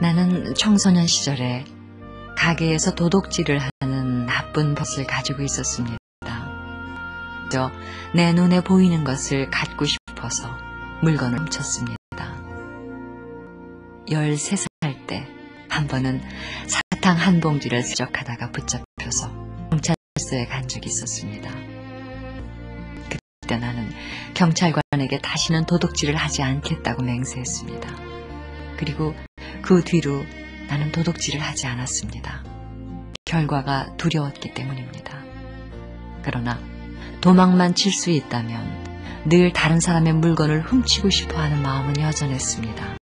나는 청소년 시절에 가게에서 도둑질을 하는 나쁜 버릇을 가지고 있었습니다. 저내 눈에 보이는 것을 갖고 싶어서 물건을 훔쳤습니다. 13살 때 한 번은 사탕 한 봉지를 수적하다가 붙잡혀서 경찰서에 간 적이 있었습니다. 그때 나는 경찰관에게 다시는 도둑질을 하지 않겠다고 맹세했습니다. 그리고 그 뒤로 나는 도둑질을 하지 않았습니다. 결과가 두려웠기 때문입니다. 그러나 도망만 칠 수 있다면 늘 다른 사람의 물건을 훔치고 싶어 하는 마음은 여전했습니다.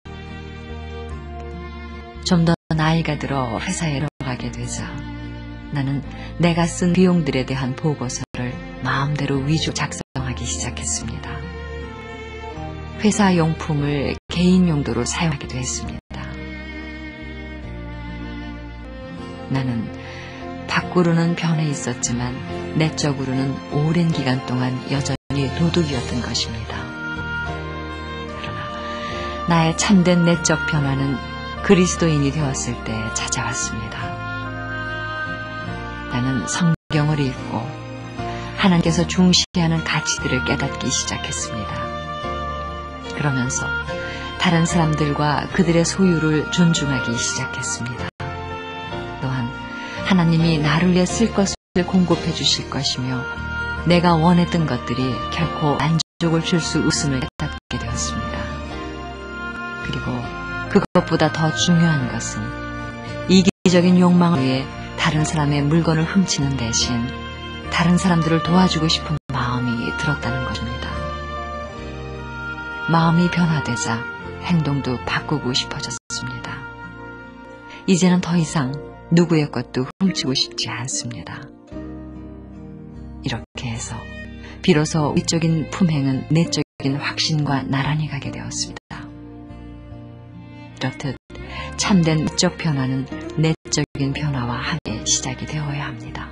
좀 더 나이가 들어 회사에 들어가게 되자 나는 내가 쓴 비용들에 대한 보고서를 마음대로 위조 작성하기 시작했습니다. 회사 용품을 개인 용도로 사용하기도 했습니다. 나는 밖으로는 변해 있었지만 내적으로는 오랜 기간 동안 여전히 도둑이었던 것입니다. 그러나 나의 참된 내적 변화는 그리스도인이 되었을 때 찾아왔습니다. 나는 성경을 읽고 하나님께서 중시하는 가치들을 깨닫기 시작했습니다. 그러면서 다른 사람들과 그들의 소유를 존중하기 시작했습니다. 하나님이 나를 위해 쓸 것을 공급해 주실 것이며 내가 원했던 것들이 결코 만족을 줄 수 없음을 깨닫게 되었습니다. 그리고 그것보다 더 중요한 것은 이기적인 욕망을 위해 다른 사람의 물건을 훔치는 대신 다른 사람들을 도와주고 싶은 마음이 들었다는 것입니다. 마음이 변화되자 행동도 바꾸고 싶어졌습니다. 이제는 더 이상 누구의 것도 훔치고 싶지 않습니다. 이렇게 해서 비로소 위적인 품행은 내적인 확신과 나란히 가게 되었습니다. 이렇듯 참된 내적 변화는 내적인 변화와 함께 시작이 되어야 합니다.